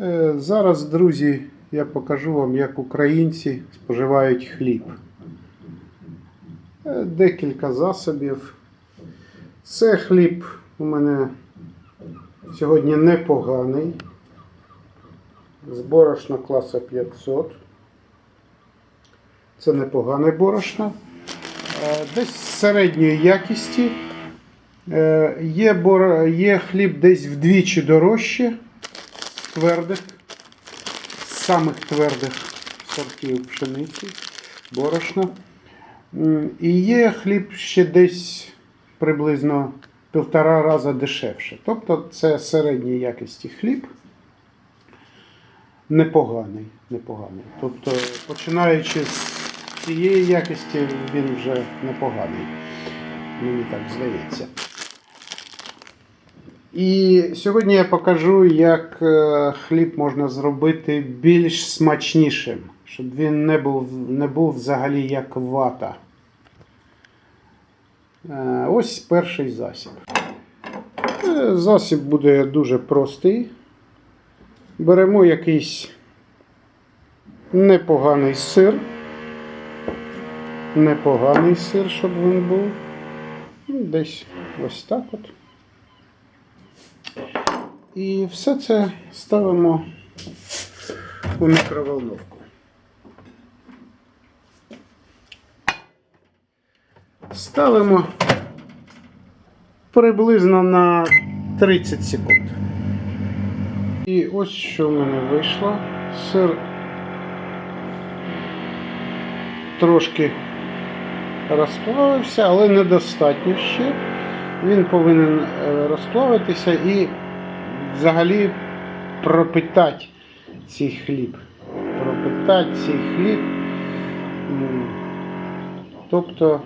Е, Зараз, друзі, я покажу вам, як українці споживають хліб. Е, Декілька засобів. Це хліб у мене сьогодні непоганий. З борошна класу 500. Це непогане борошно. Е, Десь середньої якісті. Є, хліб десь вдвічі дорожче твердих, самих твердих сортів пшениці, борошна. І є хліб ще десь приблизно півтора рази дешевше. Тобто це середньої якості хліб. Непоганий, непоганий. Тобто, починаючи з цієї якості, він вже непоганий. Мені так здається. І сьогодні я покажу, як е, хліб можна зробити більш смачнішим, щоб він не був, не був взагалі як вата. Е, Ось перший засіб. Е, Засіб буде дуже простий. Беремо якийсь непоганий сир. Непоганий сир, щоб він був. Десь ось так от. І все це ставимо у мікроволновку. Ставимо приблизно на 30 секунд. І ось що в мене вийшло. Сир трошки розплавився, але недостатньо ще. Він повинен е, розплавитися і взагалі пропитати цей хліб. Пропитати цей хліб. Тобто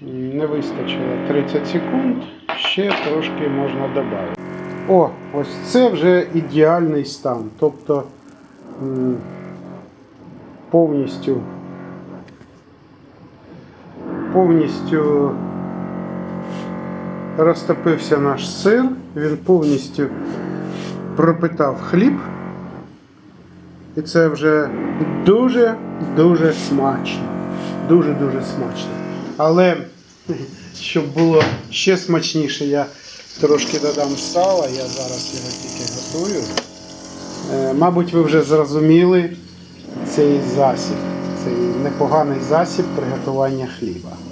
не вистачило 30 секунд, ще трошки можна додати. О, ось це вже ідеальний стан. Тобто повністю повністю розтопився наш сир, він повністю пропитав хліб. І це вже дуже-дуже смачно. Дуже-дуже смачно. Але щоб було ще смачніше, я трошки додам сала, я зараз його тільки готую. Е, Мабуть, ви вже зрозуміли цей засіб, цей непоганий засіб приготування хліба.